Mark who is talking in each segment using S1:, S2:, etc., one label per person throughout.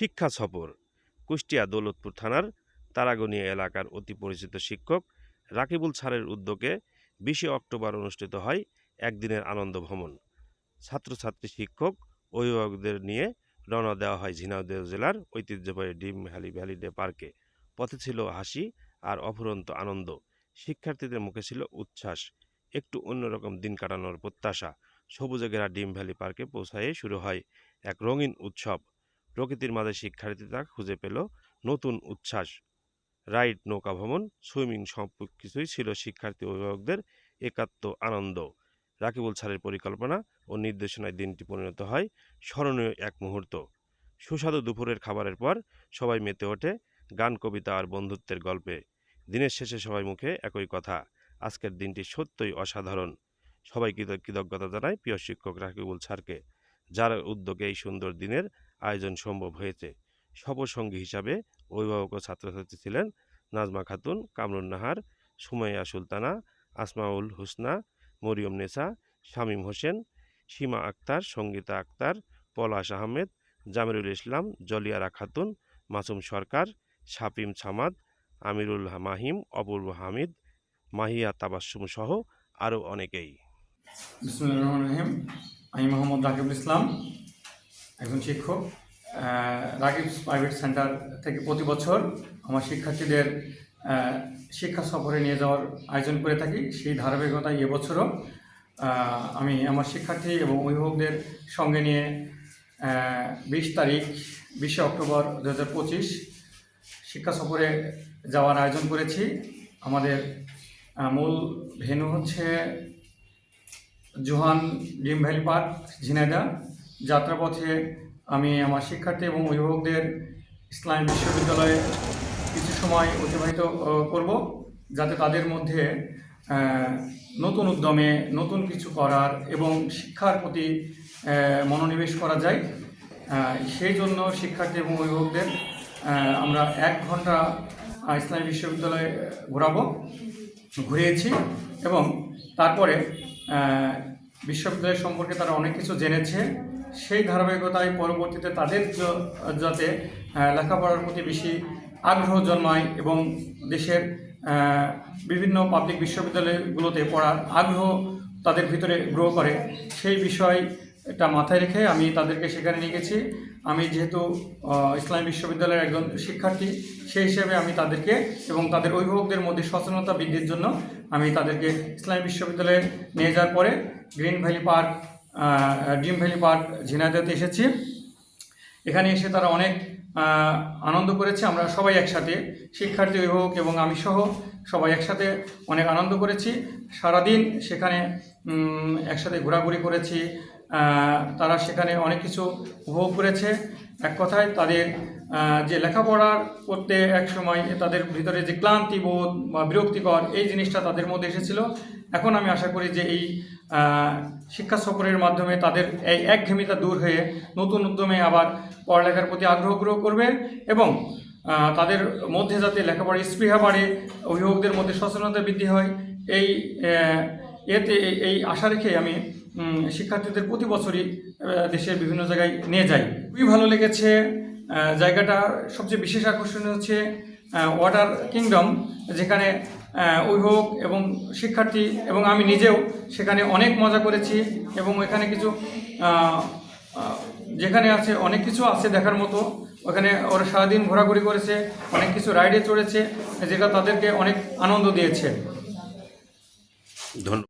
S1: শিক্ষা সফর, কুষ্টিয়া দৌলতপুর থানার তারাগনিয়া এলাকার অতি পরিচিত শিক্ষক রাকিবুল স্যারের উদ্যোগে বিশে অক্টোবর অনুষ্ঠিত হয় একদিনের আনন্দ ভ্রমণ। ছাত্রছাত্রী শিক্ষক, অভিভাবকদের নিয়ে রওনা দেওয়া হয় ঝিনাইদহ জেলার ঐতিহ্যবাহী ডিম ভ্যালি ভ্যালিডে পার্কে। পথে ছিল হাসি আর অফুরন্ত আনন্দ। শিক্ষার্থীদের মুখে ছিল উচ্ছ্বাস। একটু অন্যরকম দিন কাটানোর প্রত্যাশা সবুজে ঘেরা ডিম ভ্যালি পার্কে পৌঁছায়ে শুরু হয় এক রঙিন উৎসব। প্রকৃতির মাঝে শিক্ষার্থীরা খুঁজে পেল নতুন উচ্ছ্বাস। রাইড, নৌকা ভ্রমণ, সুইমিং সব কিছুই ছিল শিক্ষার্থী অভিভাবকদের একাত্ম আনন্দ। রাকিবুল স্যারের পরিকল্পনা ও নির্দেশনায় দিনটি পরিণত হয় স্মরণীয় এক মুহূর্ত। সুস্বাদু দুপুরের খাবারের পর সবাই মেতে ওঠে গান, কবিতা আর বন্ধুত্বের গল্পে। দিনের শেষে সবাই মুখে একই কথা, আজকের দিনটি সত্যই অসাধারণ। সবাই কৃত- কৃতজ্ঞতা জানায় প্রিয় শিক্ষক রাকিবুল স্যারকে, যার উদ্যোগে এই সুন্দর দিনের আয়োজন সম্ভব হয়েছে। সফরসঙ্গী হিসাবে অভিভাবক ও ছাত্রছাত্রী ছিলেন নাজমা খাতুন, কামরুন নাহার, সুমাইয়া সুলতানা, আসমাউল হুসনা, মরিয়ম নেসা শামীম হোসেন, সীমা আক্তার, সঙ্গীতা আক্তার, পলাশ আহমেদ, জামিরুল ইসলাম, জলিয়ারা খাতুন, মাসুম সরকার শাপিম ছামাদ, আমিরুল মাহিম অপূর্ব হামিদ, মাহিয়া তাবাসুম সহ আরও অনেকেই।
S2: রহিম। আমি মোহাম্মদ রাকিবুল ইসলাম। একজন শিক্ষক। রাকিব প্রাইভেট সেন্টার থেকে প্রতি বছর আমার শিক্ষার্থীদের শিক্ষা সফরে নিয়ে যাওয়ার আয়োজন করে থাকি। সেই ধারাবাহিকতায় এবছরও আমি আমার শিক্ষার্থী এবং অভিভাবকদের সঙ্গে নিয়ে বিশ তারিখ, বিশে অক্টোবর দু হাজার পঁচিশ শিক্ষা সফরে যাওয়ার আয়োজন করেছি। আমাদের মূল ভেন্যু হচ্ছে জোহান ডিম ভ্যালি পার্ক ঝিনাইদা যাত্রাপথে আমি আমার শিক্ষার্থী এবং অভিভাবকদের ইসলামী বিশ্ববিদ্যালয়ে কিছু সময় অতিবাহিত করব যাতে তাদের মধ্যে নতুন উদ্যমে নতুন কিছু করার এবং শিক্ষার প্রতি মনোনিবেশ করা যায়। সেই জন্য শিক্ষার্থী এবং অভিভাবকদের আমরা এক ঘণ্টা ইসলামী বিশ্ববিদ্যালয়ে ঘোরাবো, ঘুরিয়েছি এবং তারপরে বিশ্ববিদ্যালয় সম্পর্কে তারা অনেক কিছু জেনেছে। সেই ধারাবাহিকতায় পরবর্তীতে তাদের যাতে লেখাপড়ার প্রতি বেশি আগ্রহ জন্মায় এবং দেশের বিভিন্ন পাবলিক বিশ্ববিদ্যালয়গুলোতে পড়ার আগ্রহ তাদের ভিতরে গ্রো করে। সেই বিষয় এটা মাথায় রেখে আমি তাদেরকে সেখানে নিয়ে গেছি। আমি যেহেতু ইসলামী বিশ্ববিদ্যালয়ের একজন শিক্ষার্থী, সেই হিসেবে আমি তাদেরকে এবং তাদের অভিভাবকদের মধ্যে সচেতনতা বৃদ্ধির জন্য আমি তাদেরকে ইসলামী বিশ্ববিদ্যালয়ে নিয়ে যাওয়ার পরে green valley park dream valley park ঝিনাইদহতে এসেছি। এখানে এসে তারা অনেক আনন্দ করেছে। আমরা সবাই একসাথে, শিক্ষার্থী অভিভাবক এবং আমি সহ সবাই একসাথে অনেক আনন্দ করেছি। সারাদিন সেখানে একসাথে ঘোরাঘুরি করেছি। তারা সেখানে অনেক কিছু উপভোগ করেছে। এক কথায় তাদের যে লেখাপড়া করতে এক সময় তাদের ভিতরে যে ক্লান্তি বোধ বা বিরক্তিকর এই জিনিসটা তাদের মধ্যে এসেছিল। এখন আমি আশা করি যে এই শিক্ষা সফরের মাধ্যমে তাদের এই একঘেমিতা দূর হয়ে নতুন উদ্যমে আবার পড়ালেখার প্রতি আগ্রহ গ্রহ করবে এবং তাদের মধ্যে যাতে লেখাপড়ার স্পৃহা বাড়ে, অভিভাবকদের মধ্যে সচেতনতা বৃদ্ধি হয়, এই এতে এই- আশা রেখে আমি শিক্ষার্থীদের প্রতি বছরই দেশের বিভিন্ন জায়গায় নিয়ে যাই। খুবই ভালো লেগেছে জায়গাটা সবচেয়ে বিশেষ আকর্ষণ হচ্ছে ওয়াটার কিংডম যেখানে অভিভাবক এবং শিক্ষার্থী এবং আমি নিজেও সেখানে অনেক মজা করেছি এবং এখানে কিছু যেখানে আছে অনেক কিছু আছে দেখার মতো। ওখানে ওরা সারাদিন ঘোরাঘুরি করেছে, অনেক কিছু রাইডে চড়েছে, যেটা তাদেরকে অনেক আনন্দ দিয়েছে।
S1: ধন্যবাদ।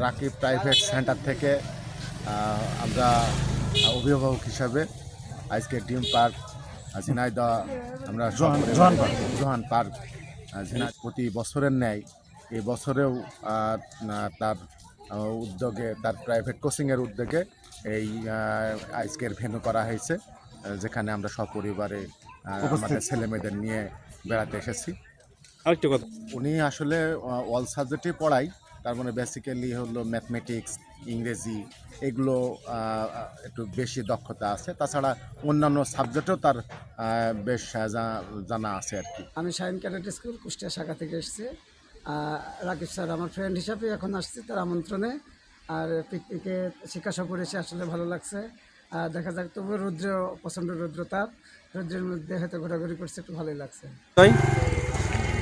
S3: রাকিব প্রাইভেট সেন্টার থেকে আমরা অভিভাবক হিসাবে আজকে ডিম পার্ক আহ, ঝিনাইদহ আমরা Johan park. Johan park Jhenai প্রতি বছরের ন্যায় এই বছরেও তার উদ্যোগে তার প্রাইভেট কোচিংয়ের উদ্যোগে এই আজকের ভেন্যু করা হয়েছে যেখানে আমরা সপরিবারে আমাদের ছেলেমেয়েদের নিয়ে বেড়াতে এসেছি।
S1: আরেকটা কথা।
S3: উনি আসলে অল সাবজেক্টে পড়াই তার মানে বেসিক্যালি হলো ম্যাথমেটিক্স ইংরেজি এগুলো একটু বেশি দক্ষতা আছে। তাছাড়া অন্যান্য সাবজেক্টেও তার বেশ জানা আছে আর কি।
S4: আমি শাইন ক্যাডেট স্কুল কুষ্টিয়া শাখা থেকে এসেছি। রাকিব স্যার আমার ফ্রেন্ড হিসাবে এখন আসছি তার আমন্ত্রণে। আর পিকনিকে শিক্ষা সফর এসে আসলে ভালো লাগছে। আর দেখা যাক তবু রৌদ্র প্রচণ্ড রৌদ্রতাপ রৌদ্রের মধ্যে হয়তো ঘোরাঘুরি করছে একটু ভালোই লাগছে।
S1: তাই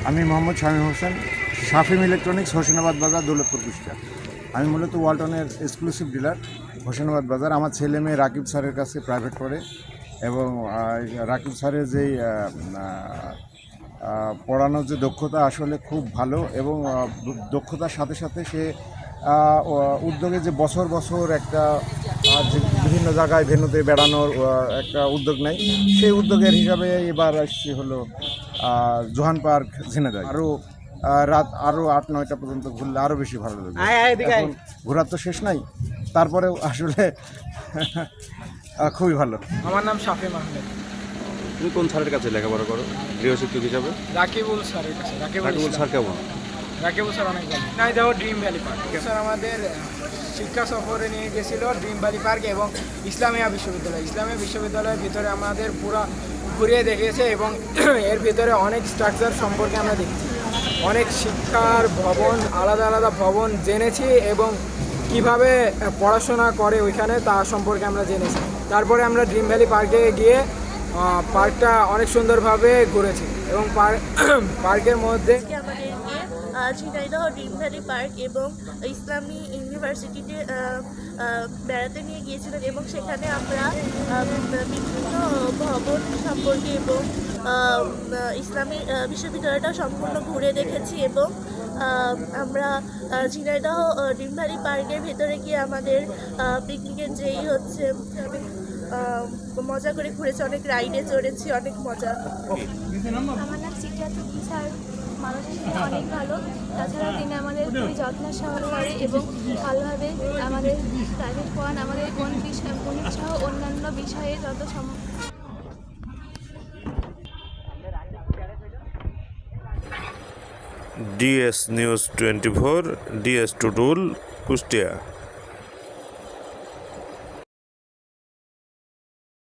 S5: আমি মোহাম্মদ শামীম হোসেন। শাফিম ইলেকট্রনিক্স হোসেনাবাদ বাজার দৌলতপুর কুষ্টিয়া আমি মূলত ওয়ালটনের এক্সক্লুসিভ ডিলার হোসেনাবাদ বাজার আমার ছেলে মেয়ে রাকিব স্যারের কাছে প্রাইভেট পড়ে এবং রাকিব স্যারের যেই পড়ানোর যে দক্ষতা আসলে খুব ভালো এবং দক্ষতার সাথে সাথে সে উদ্যোগে যে বছর বছর একটা বিভিন্ন জায়গায় ভেন্যুতে বেড়ানোর একটা উদ্যোগ নেয়, সেই উদ্যোগের হিসাবে এবার আসছি হলো জোহান পার্ক, ঝিনাইদহ। আরও রাত আরও আট নয়টা পর্যন্ত ঘুরলে আরও বেশি ভালো লাগবে। এখন ঘোরার তো শেষ নাই তারপরেও আসলে খুবই ভালো।
S6: আমার নাম শাফিম আহমেদ।
S1: তুমি কোন স্যারের কাছে লেখাপড়া করো? গৃহশিক্ষক হিসাবে?
S6: রাকিবুল স্যারের কাছে রাকিবুল।
S1: স্যার কেমন?
S6: রাকিবুল স্যার অনেক ভালো। নাই দেখো ড্রিম ভ্যালি পার্ক। স্যার আমাদের শিক্ষা সফরে নিয়ে গেছিল ড্রিম ভ্যালি পার্ক এবং ইসলামিয়া বিশ্ববিদ্যালয়। ইসলামিয়া বিশ্ববিদ্যালয়ের ভিতরে আমাদের পুরো ঘুরিয়ে দেখিয়েছে এবং এর ভিতরে অনেক স্ট্রাকচার সম্পর্কে আমরা দেখছি। অনেক শিক্ষার ভবন, আলাদা আলাদা ভবন জেনেছি এবং কীভাবে পড়াশোনা করে ওইখানে তা সম্পর্কে আমরা জেনেছি। তারপরে আমরা ড্রিম ভ্যালি পার্কে গিয়ে পার্কটা অনেক সুন্দরভাবে ঘুরেছি এবং পার্ক পার্কের মধ্যে
S7: ঝিনাইদহ ড্রিম ভ্যালি পার্ক এবং ইসলামী ইউনিভার্সিটিতে বেড়াতে নিয়ে গিয়েছিলেন এবং সেখানে আমরা বিভিন্ন ভবন সম্পর্কে এবং ইসলামী বিশ্ববিদ্যালয়টা সম্পূর্ণ ঘুরে দেখেছি এবং আমরা ঝিনাইদহ ড্রিম ভ্যালি পার্কের ভেতরে গিয়ে আমাদের পিকনিকের যেই হচ্ছে মজা করে ঘুরেছি, অনেক রাইডে চড়েছি, অনেক মজা।
S8: আমার নাম স্যার মানুষের সাথে অনেক ভালো। তাছাড়া তিনি আমাদের খুবই যত্ন সহকারে এবং ভালোভাবে আমাদের প্রাইভেট পড়ান। আমাদের কোন বিষয় গণিত সহ অন্যান্য বিষয়ে যত সম
S1: DS news twenty four DS Tutul Kushtia.